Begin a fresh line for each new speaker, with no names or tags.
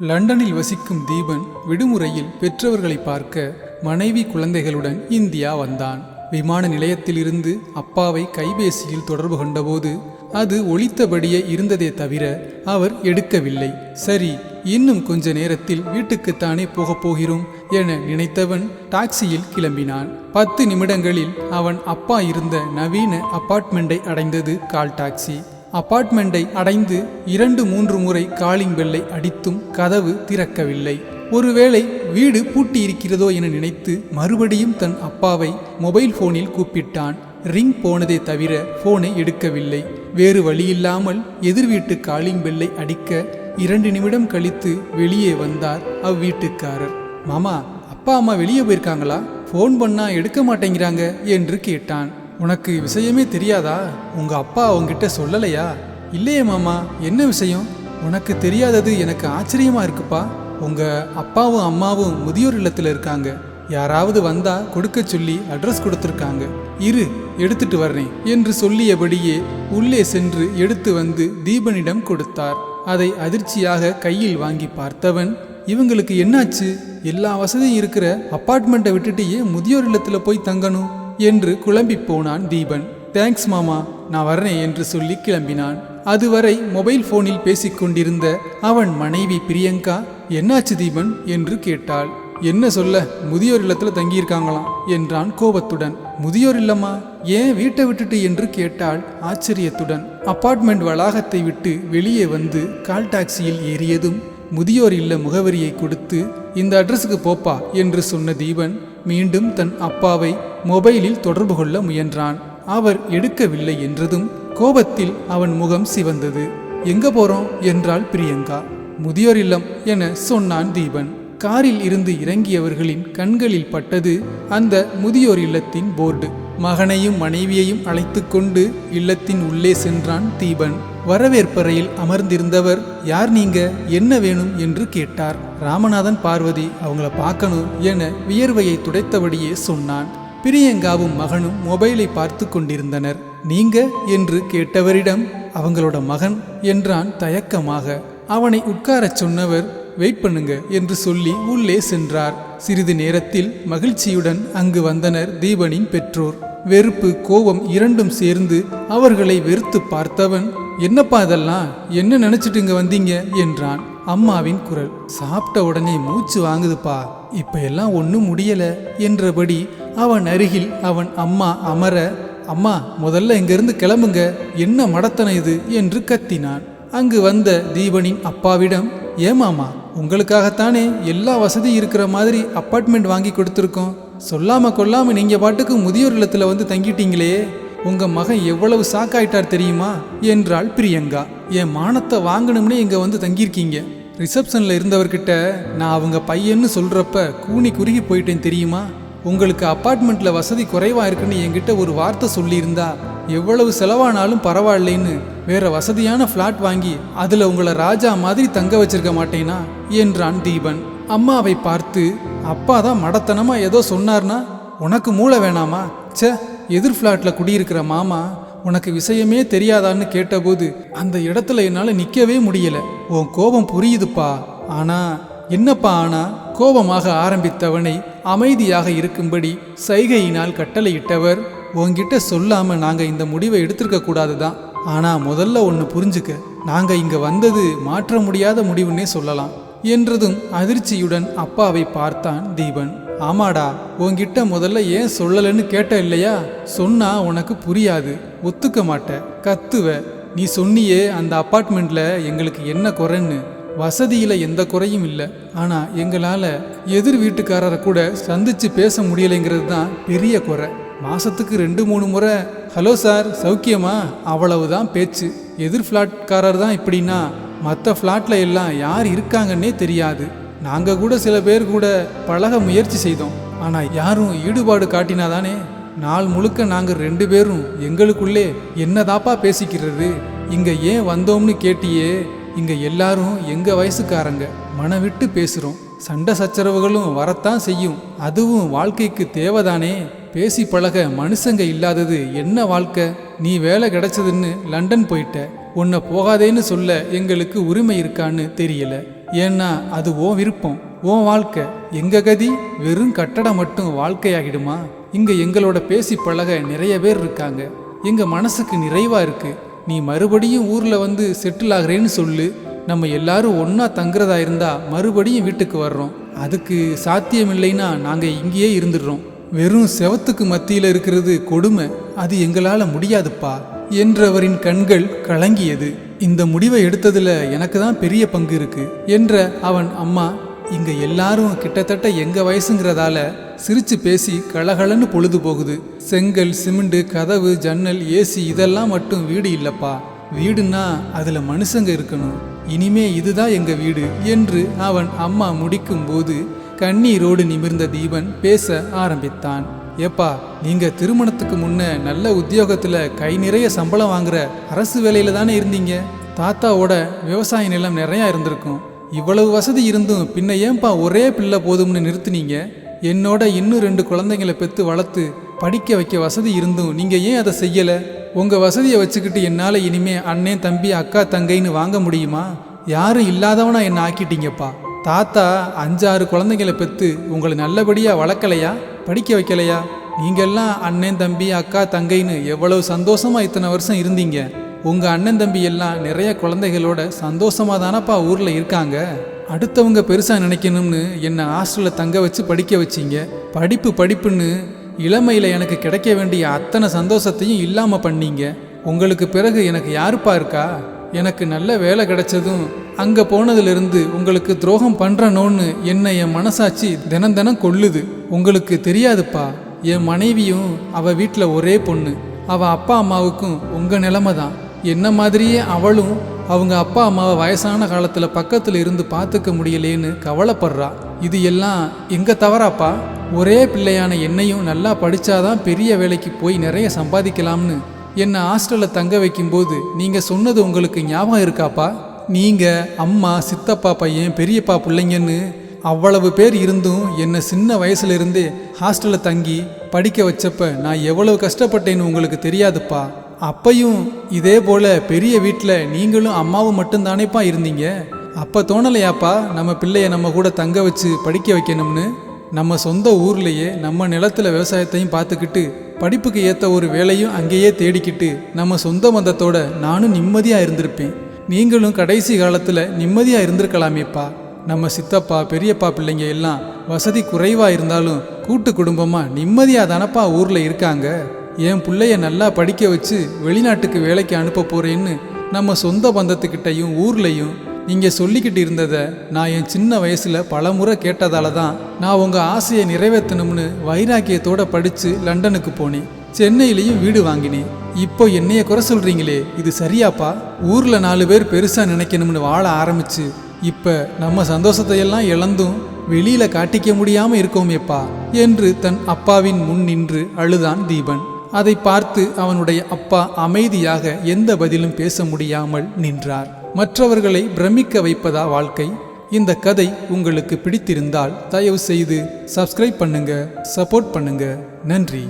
லண்டனில் வசிக்கும் தீபன் விடுமுறையில் பெற்றவர்களை பார்க்க மனைவி குழந்தைகளுடன் இந்தியா வந்தான். விமான நிலையத்திலிருந்து அப்பாவை கைபேசியில் தொடர்பு கொண்டபோது அது ஒழித்தபடியே இருந்ததே தவிர அவர் எடுக்கவில்லை. சரி இன்னும் கொஞ்ச நேரத்தில் வீட்டுக்குத்தானே போகப் போகிறோம் என நினைத்தவன் டாக்ஸியில் கிளம்பினான். பத்து நிமிடங்களில் அவன் அப்பா இருந்த நவீன அப்பார்ட்மெண்ட்டை அடைந்தது கால் டாக்ஸி. அபார்ட்மெண்ட்டை அடைந்து இரண்டு மூன்று முறை காலிங் பெல்லை அடித்தும் கதவு திறக்கவில்லை. ஒருவேளை வீடு பூட்டி இருக்கிறதோ என நினைத்து மறுபடியும் தன் அப்பாவை மொபைல் போனில் கூப்பிட்டான். ரிங் போனதே தவிர போனை எடுக்கவில்லை. வேறு வழியில்லாமல் எதிர் வீட்டு காலிங் பெல்லை அடிக்க இரண்டு நிமிடம் கழித்து வெளியே வந்தார் அவ்வீட்டுக்காரர். மாமா அப்பா அம்மா வெளியே போயிருக்காங்களா? ஃபோன் பண்ணா எடுக்க மாட்டேங்கிறாங்க என்று கேட்டான். உனக்கு விஷயமே தெரியாதா? உங்கள் அப்பா உங்ககிட்ட சொல்லலையா? இல்லையே மாமா என்ன விஷயம்? உனக்கு தெரியாதது எனக்கு ஆச்சரியமாக இருக்குப்பா. உங்கள் அப்பாவும் அம்மாவும் முதியோர் இல்லத்தில் இருக்காங்க. யாராவது வந்தா கொடுக்க சொல்லி அட்ரஸ் கொடுத்துருக்காங்க. இரு எடுத்துட்டு வர்றேன் என்று சொல்லியபடியே உள்ளே சென்று எடுத்து வந்து தீபனிடம் கொடுத்தார். அதை அதிர்ச்சியாக கையில் வாங்கி பார்த்தவன் இவங்களுக்கு என்னாச்சு? எல்லா வசதியும் இருக்கிற அப்பார்ட்மெண்ட்டை விட்டுட்டு ஏன் முதியோர் இல்லத்தில் போய் தங்கணும். என்று குழம்பி போனான் தீபன். தேங்க்ஸ் மாமா. நான் வர்றேன் என்று சொல்லி கிளம்பினான். அதுவரை மொபைல் போனில் பேசிக்கொண்டிருந்த அவன் மனைவி பிரியங்கா என்னாச்சு தீபன்? என்று கேட்டாள். என்ன சொல்ல முதியோர் இல்லத்துல தங்கியிருக்காங்களாம் என்றான் கோபத்துடன். முதியோர் இல்லம்மா? ஏன் வீட்டை விட்டுட்டு? என்று கேட்டாள் ஆச்சரியத்துடன். அப்பார்ட்மெண்ட் வளாகத்தை விட்டு வெளியே வந்து கால் டாக்ஸியில் ஏறியதும் முதியோர் இல்ல முகவரியை கொடுத்து இந்த அட்ரஸுக்கு போப்பா என்று சொன்ன தீபன் மீண்டும் தன் அப்பாவை மொபைலில் தொடர்பு கொள்ள முயன்றான். அவர் எடுக்கவில்லை என்றதும் கோபத்தில் அவன் முகம் சிவந்தது. எங்க போறோம்? என்றாள் பிரியங்கா. முதியோர் இல்லம் என சொன்னான் தீபன். காரில் இருந்து இறங்கியவர்களின் கண்களில் பட்டது அந்த முதியோர் இல்லத்தின் போர்டு. மகனையும் மனைவியையும் அழைத்து கொண்டு இல்லத்தின் உள்ளே சென்றான் தீபன். வரவேற்பறையில் அமர்ந்திருந்தவர் யார் நீங்க? என்ன வேணும்? என்று கேட்டார். ராமநாதன் பார்வதி அவங்கள பார்க்கணும் என வியர்வையை துடைத்தபடியே சொன்னான். பிரியங்காவும் மகனும் மொபைலை பார்த்து கொண்டிருந்தனர். நீங்க? என்று கேட்டவரிடம் அவங்களோட மகன் என்றான் தயக்கமாக. அவனை உட்காரச் சொன்னவர் வெயிட் பண்ணுங்க என்று சொல்லி உள்ளே சென்றார். சிறிது நேரத்தில் மகிழ்ச்சியுடன் அங்கு வந்தனர் தீபனின் பெற்றோர். வெறுப்பு கோபம் இரண்டும் சேர்ந்து அவர்களை வெறுத்து பார்த்தவன் என்னப்பா இதெல்லாம்? என்ன நினைச்சிட்டு இங்க வந்தீங்க? என்றான். அம்மாவின் குரல் சாப்பிட்ட உடனே மூச்சு வாங்குதுப்பா. இப்ப எல்லாம் ஒன்றும் முடியல. என்றபடி அவன் அருகில் அவன் அம்மா அமர அம்மா முதல்ல இங்கிருந்து கிளம்புங்க. என்ன மடத்தனை இது? என்று கத்தினான். அங்கு வந்த தீபனின் அப்பாவிடம் ஏமாமா உங்களுக்காகத்தானே எல்லா வசதி இருக்கிற மாதிரி அப்பார்ட்மெண்ட் வாங்கி கொடுத்துருக்கோம். சொல்லாமல் கொல்லாமல் நீங்கள் பாட்டுக்கு முதியோர் இல்லத்தில் வந்து தங்கிட்டீங்களே உங்கள் மகன் எவ்வளவு சாக்காயிட்டார் தெரியுமா? என்றாள் பிரியங்கா. என் மானத்தை வாங்கணும்னே இங்கே வந்து தங்கியிருக்கீங்க. ரிசப்ஷனில் இருந்தவர்கிட்ட நான் அவங்க பையன்னு சொல்கிறப்ப கூனி குறுகி போயிட்டேன் தெரியுமா? உங்களுக்கு அப்பார்ட்மெண்ட்டில் வசதி குறைவா இருக்குன்னு என்கிட்ட ஒரு வார்த்தை சொல்லியிருந்தா எவ்வளவு செலவானாலும் பரவாயில்லைன்னு வேற வசதியான ஃப்ளாட் வாங்கி அதில் உங்களை ராஜா மாதிரி தங்க வச்சிருக்க மாட்டேனா? என்றான் தீபன். அம்மாவை பார்த்து அப்பா தான் மடத்தனமாக ஏதோ சொன்னார்னா உனக்கு மூளை வேணாமா? ச்சே எதிர் ஃப்ளாட்டில் குடியிருக்கிற மாமா உனக்கு விஷயமே தெரியாதான்னு கேட்டபோது அந்த இடத்துல என்னால் நிற்கவே முடியல. உன் கோபம் புரியுதுப்பா. ஆனா என்னப்பா ஆனா கோபமாக ஆரம்பித்தவனை அமைதியாக இருக்கும்படி சைகையினால் கட்டளையிட்டவர் உன்கிட்ட சொல்லாம நாங்க இந்த முடிவை எடுத்திருக்க கூடாதுதான் ஆனா முதல்ல ஒன்று புரிஞ்சுக்க. நாங்க இங்க வந்தது மாற்ற முடியாத முடிவுன்னே சொல்லலாம். என்றதும் அதிர்ச்சியுடன் அப்பாவை பார்த்தான் தீபன். ஆமாடா உன்கிட்ட முதல்ல ஏன் சொல்லலைன்னு கேட்ட இல்லையா? சொன்னா உனக்கு புரியாது. ஒத்துக்க மாட்ட. கத்துவ. நீ சொன்னியே அந்த அப்பார்ட்மெண்ட்ல எங்களுக்கு என்ன குறைன்னு. வசதியில் எந்த குறையும் இல்லை. ஆனால் எங்களால் எதிர் வீட்டுக்காரரை கூட சந்திச்சு பேச முடியலைங்கிறது தான் பெரிய குறை. மாதத்துக்கு ரெண்டு மூணு முறை ஹலோ சார் சௌக்கியமா? அவ்வளவுதான் பேச்சு. எதிர் ஃப்ளாட்காரர் தான் இப்படின்னா மற்ற ஃப்ளாட்டில் எல்லாம் யார் இருக்காங்கன்னே தெரியாது. நாங்கள் கூட சில பேர் கூட பழக முயற்சி செய்தோம். ஆனால் யாரும் ஈடுபாடு காட்டினாதானே? நாள் முழுக்க நாங்கள் ரெண்டு பேரும் எங்களுக்குள்ளே என்னதாப்பா பேசிக்கிறது? இங்கே ஏன் வந்தோம்னு கேட்டியே? இங்கே எல்லாரும் எங்கள் வயசுக்காரங்க? மனவிட்டு பேசுகிறோம் சண்டை சச்சரவுகளும் வரத்தான் செய்யும். அதுவும் வாழ்க்கைக்கு தேவைதானே? பேசி பழக மனுஷங்க இல்லாதது என்ன வாழ்க்கை? நீ வேலை கிடைச்சதுன்னு லண்டன் போயிட்ட. உன்னை போகாதேன்னு சொல்ல எங்களுக்கு உரிமை இருக்கான்னு தெரியல. ஏன்னா அது ஓ விருப்பம் ஓ வாழ்க்கை. எங்க கதி? வெறும் கட்டடம் மட்டும் வாழ்க்கையாகிடுமா? இங்க எங்களோட பேசி பழக நிறைய பேர் இருக்காங்க. எங்க மனசுக்கு நிறைவா இருக்கு. நீ மறுபடியும் ஊர்ல வந்து செட்டில் ஆகுறேன்னு சொல்லு. நம்ம எல்லாரும் ஒன்னா தங்குறதா இருந்தா மறுபடியும் வீட்டுக்கு வர்றோம். அதுக்கு சாத்தியம் இல்லைன்னா நாங்க இங்கேயே இருந்துடுறோம். வெறும் செவத்துக்கு மத்தியில இருக்கிறது கொடுமை. அது எங்களால முடியாதுப்பா. என்றவரின் கண்கள் கலங்கியது. இந்த முடிவை எடுத்ததுல எனக்கு தான் பெரிய பங்கு இருக்கு என்ற அவன் அம்மா இங்க எல்லாரும் கிட்டத்தட்ட எங்க வயசுங்கிறதால சிரிச்சு பேசி கலகலன்னு பொழுது போகுது. செங்கல் சிமெண்ட் கதவு ஜன்னல் ஏசி இதெல்லாம் மட்டும் வீடு இல்லப்பா. வீடுன்னா அதுல மனுஷங்க இருக்கணும். இனிமே இதுதான் எங்க வீடு என்று அவன் அம்மா முடிக்கும் போது கண்ணீரோடு நிமிர்ந்த தீபன் பேச ஆரம்பித்தான். ஏப்பா நீங்க திருமணத்துக்கு முன்ன நல்ல உத்தியோகத்துல கை நிறைய சம்பளம் வாங்குற அரசு வேலையில தானே இருந்தீங்க? தாத்தாவோட விவசாய நிலம் நிறைய இருந்திருக்கும். இவ்வளவு வசதி இருந்தும் பின்ன ஏன்பா ஒரே பிள்ளை போதும்னு நிறுத்துனீங்க? என்னோட இன்னும் ரெண்டு குழந்தைங்களை பெத்து வளர்த்து படிக்க வைக்க வசதி இருந்தும் நீங்க ஏன் அதை செய்யல? உங்க வசதியை வச்சுக்கிட்டு என்னால இனிமே அண்ணன் தம்பி அக்கா தங்கைன்னு வாங்க முடியுமா? யாரும் இல்லாதவனா என்ன ஆக்கிட்டீங்கப்பா. தாத்தா அஞ்சாறு குழந்தைங்களை பெற்று உங்களை நல்லபடியாக வளர்க்கலையா? படிக்க வைக்கலையா? நீங்கள்லாம் அண்ணன் தம்பி அக்கா தங்கைன்னு எவ்வளவு சந்தோஷமாக இத்தனை வருஷம் இருந்தீங்க? உங்கள் அண்ணன் தம்பி எல்லாம் நிறைய குழந்தைகளோட சந்தோஷமா தானப்பா ஊரில் இருக்காங்க? அடுத்தவங்க பெருசாக நினைக்கணும்னு என்னை ஹாஸ்டலில் தங்க வச்சு படிக்க வச்சிங்க? படிப்பு படிப்புன்னு இளமையில் எனக்கு கிடைக்க வேண்டிய அத்தனை சந்தோஷத்தையும் இல்லாமல் பண்ணீங்க. உங்களுக்கு பிறகு எனக்கு யாருப்பா இருக்கா? எனக்கு நல்ல வேலை கிடைச்சதும் அங்கே போனதுலேருந்து உங்களுக்கு துரோகம் பண்ணுறனோன்னு என்னை என் மனசாட்சி தினம் தினம் கொல்லுது. உங்களுக்கு தெரியாதுப்பா. என் மனைவியும் அவள் வீட்டில் ஒரே பொண்ணு. அவள் அப்பா அம்மாவுக்கும் உங்கள் நிலமை தான் என்ன மாதிரியே அவளும் அவங்க அப்பா அம்மாவை வயசான காலத்தில் பக்கத்தில் இருந்து பார்த்துக்க முடியலேன்னு கவலைப்படுறா. இது எல்லாம் எங்கே தவறாப்பா? ஒரே பிள்ளையான என்னையும் நல்லா படித்தாதான் பெரிய வேலைக்கு போய் நிறைய சம்பாதிக்கலாம்னு என்னை ஹாஸ்டலில் தங்க வைக்கும்போது நீங்கள் சொன்னது உங்களுக்கு ஞாபகம் இருக்காப்பா? நீங்கள் அம்மா சித்தப்பா பையன் பெரியப்பா பிள்ளைங்கன்னு அவ்வளவு பேர் இருந்தும் என்னை சின்ன வயசுலேருந்தே ஹாஸ்டலில் தங்கி படிக்க வச்சப்ப நான் எவ்வளவு கஷ்டப்பட்டேன்னு உங்களுக்கு தெரியாதுப்பா. அப்பையும் இதே போல் பெரிய வீட்டில் நீங்களும் அம்மாவும் மட்டும்தானேப்பா இருந்தீங்க? அப்போ தோணலையாப்பா நம்ம பிள்ளைய நம்ம கூட தங்க வச்சு படிக்க வைக்கணும்னு? நம்ம சொந்த ஊர்லேயே நம்ம நிலத்துல விவசாயத்தையும் பார்த்துக்கிட்டு படிப்புக்கு ஏற்ற ஒரு வேலையும் அங்கேயே தேடிக்கிட்டு நம்ம சொந்த மதத்தோட நானும் நிம்மதியாக இருந்திருப்பேன். நீங்களும் கடைசி காலத்தில் நிம்மதியாக இருந்திருக்கலாமேப்பா. நம்ம சித்தப்பா பெரியப்பா பிள்ளைங்க எல்லாம் வசதி குறைவாக இருந்தாலும் கூட்டு குடும்பமாக நிம்மதியாக தானப்பா ஊரில் இருக்காங்க? என் பிள்ளைய நல்லா படிக்க வச்சு வெளிநாட்டுக்கு வேலைக்கு அனுப்ப போகிறேன்னு நம்ம சொந்த பந்தத்துக்கிட்டையும் ஊர்லேயும் நீங்கள் சொல்லிக்கிட்டு இருந்ததை நான் என் சின்ன வயசில் பலமுறை கேட்டதால தான் நான் உங்கள் ஆசையை நிறைவேற்றணும்னு வைராக்கியத்தோடு படித்து லண்டனுக்கு போனேன். சென்னையிலையும் வீடு வாங்கினேன். இப்போ என்னைய குறை சொல்கிறீங்களே இது சரியாப்பா? ஊரில் நாலு பேர் பெருசாக நினைக்கணும்னு வாழ ஆரம்பிச்சு இப்போ நம்ம சந்தோஷத்தையெல்லாம் இழந்தும் வெளியில் காட்டிக்க முடியாமல் இருக்கோமேப்பா என்று தன் அப்பாவின் முன் நின்று அழுதான் தீபன். அதை பார்த்து அவனுடைய அப்பா அமைதியாக எந்த பதிலும் பேச முடியாமல் நின்றார். மற்றவர்களை பிரமிக்க வைப்பதா வாழ்க்கை? இந்த கதை உங்களுக்கு பிடித்திருந்தால் தயவு செய்து சப்ஸ்கிரைப் பண்ணுங்க சப்போர்ட் பண்ணுங்க. நன்றி.